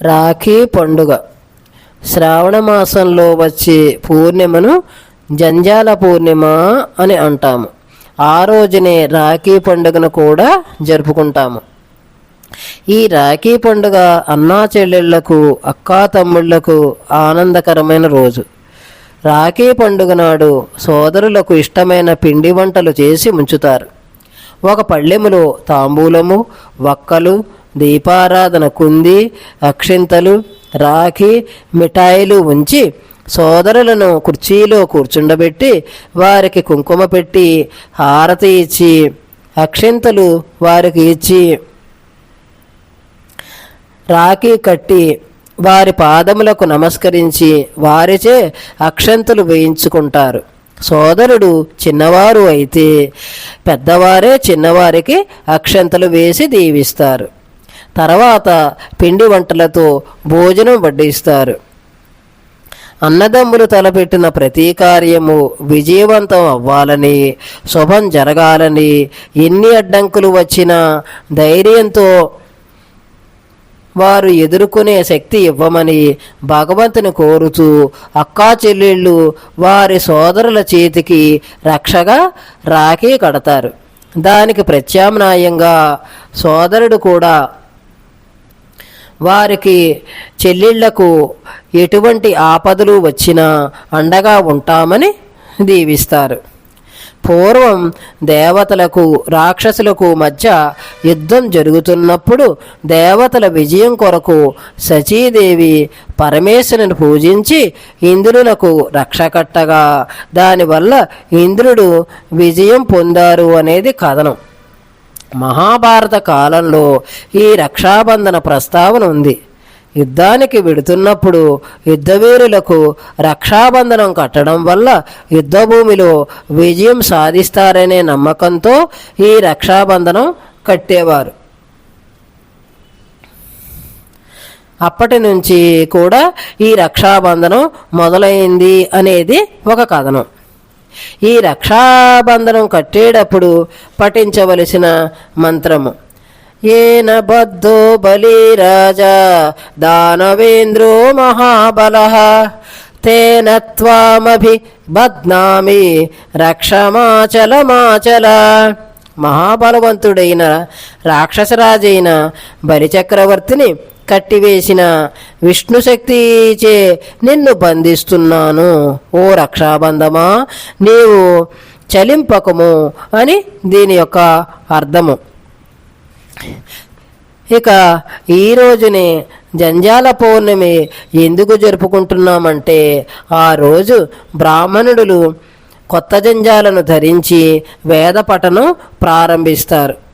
రాఖీ పండుగ. శ్రావణ మాసంలో వచ్చే పూర్ణిమను జంజాల పూర్ణిమ అని అంటాము. ఆ రోజునే రాఖీ పండుగను కూడా జరుపుకుంటాము. ఈ రాఖీ పండుగ అన్నా చెల్లెళ్ళకు అక్కా తమ్ముళ్ళకు ఆనందకరమైన రోజు. రాఖీ పండుగ నాడు సోదరులకు ఇష్టమైన పిండి వంటలు చేసి ఉంచుతారు ఒక పళ్ళెములో తాంబూలము వక్కలు దీపారాధన కుంది అక్షింతలు రాఖీ మిఠాయిలు ఉంచి సోదరులను కుర్చీలో కూర్చుండబెట్టి వారికి కుంకుమ పెట్టి హారతి ఇచ్చి అక్షింతలు వారికి ఇచ్చి రాఖీ కట్టి వారి పాదములకు నమస్కరించి వారిచే అక్షంతలు వేయించుకుంటారు. సోదరుడు చిన్నవారు అయితే పెద్దవారే చిన్నవారికి అక్షంతలు వేసి దీవిస్తారు. తర్వాత పిండి వంటలతో భోజనం వడ్డిస్తారు. అన్నదమ్ములు తలపెట్టిన ప్రతి కార్యము విజయవంతం అవ్వాలని శుభం జరగాలని ఎన్ని అడ్డంకులు వచ్చినా ధైర్యంతో వారు ఎదుర్కొనే శక్తి ఇవ్వమని భగవంతుని కోరుతూ అక్కా చెల్లెళ్ళు వారి సోదరుల చేతికి రక్షగా రాఖీ కడతారు. దానికి ప్రత్యామ్నాయంగా సోదరుడు కూడా వారికి చెల్లెళ్ళకు ఎటువంటి ఆపదలు వచ్చినా అండగా ఉంటామని దీవిస్తారు. పూర్వం దేవతలకు రాక్షసులకు మధ్య యుద్ధం జరుగుతున్నప్పుడు దేవతల విజయం కొరకు సచీదేవి పరమేశ్వరుని పూజించి ఇంద్రులకు రక్షకట్టగా దానివల్ల ఇంద్రుడు విజయం పొందారు అనేది కథనం. మహాభారత కాలంలో ఈ రక్షాబంధన ప్రస్తావన ఉంది. యుద్ధానికి విడుతున్నప్పుడు యుద్ధవీరులకు రక్షాబంధనం కట్టడం వల్ల యుద్ధభూమిలో విజయం సాధిస్తారనే నమ్మకంతో ఈ రక్షాబంధనం కట్టేవారు. అప్పటి నుంచి కూడా ఈ రక్షాబంధనం మొదలైంది అనేది ఒక కథనం. ఈ రక్షాబంధనం కట్టేటప్పుడు పఠించవలసిన మంత్రము. ఏన బద్ధో బలిరాజా దానవేంద్రో మహాబల. తేన త్వామభి బద్నామి రక్షమాచలమాచల. మహాబలవంతుడైన రాక్షసరాజైన బలిచక్రవర్తిని కట్టివేసిన విష్ణుశక్తిచే నిన్ను బంధిస్తున్నాను. ఓ రక్షాబంధమా నీవు చలింపకము అని దీని యొక్క అర్థము. ఇక ఈ రోజునే జంజాల పౌర్ణమి ఎందుకు జరుపుకుంటున్నామంటే ఆ రోజు బ్రాహ్మణుడులు కొత్త జంజాలను ధరించి వేద పఠనం ప్రారంభిస్తారు.